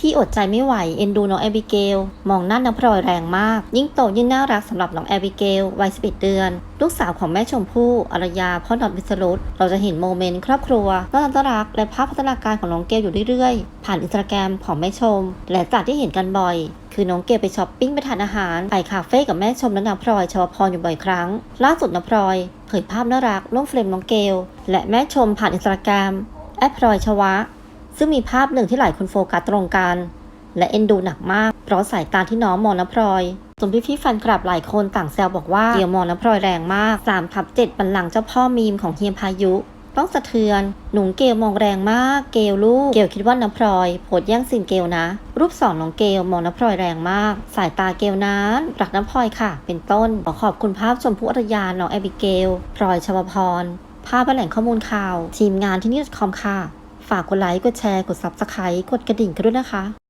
พี่ๆอดใจไม่ไหวเอ็นดูน้องแอบิเกลมองหน้าน้ำพลอยแรงมาก ยิ่งโตยิ่งน่ารักสำหรับน้องแอบิเกลวัย11เดือน ลูกสาวของแม่ชมพู่อรยาพ่อหนอดวิสรุตเราจะเห็นโมเมนต์ครอบครัวน่ารักและภาพพัฒนาการของน้องเกลอยู่เรื่อยๆ ผ่านอินสตาแกรมของแม่ชม และจากที่เห็นกันบ่อยคือน้องเกลไปช้อปปิ้งไปทานอาหาร ไปคาเฟ่กับแม่ชมและนางพลอยชวพรอยู่บ่อยครั้ง ล่าสุดนางพลอยเผยภาพน่ารักร่วมเฟรมน้องเกลและแม่ชมผ่านอินสตาแกรมแอดพลอยชวะ ซึ่งมีภาพหนึ่งที่หลายคนโฟกัสตรงกัน และเอ็นดูหนักมากเพราะสายตาที่น้องมองน้ำพลอยจนพี่ๆแฟนคลับหลายคนต่างแซวบอกว่าเกียวมองน้ำพลอยแรงมาก3ทับ7บันลังก์เจ้าพ่อมีมของเฮียพายุ ต้องสะเทือน หนุ่งเกลมองแรงมาก เกลลูก เกลคิดว่าน้ำพลอยโพดแย่งซีนเกลนะ รูปสองน้องเกลมองน้ำพลอยแรงมาก สายตาเกลนั้นรักน้ำพลอยค่ะ เป็นต้น ขอขอบคุณภาพชมพู่อรยาน้องแอบิเกลพลอยชวพรภาพและแหล่งข้อมูลข่าว ทีมงานที่นี่คอมค่ะ ฝากกดไลค์ กดแชร์ กด Subscribe กดกระดิ่งกันด้วยนะคะ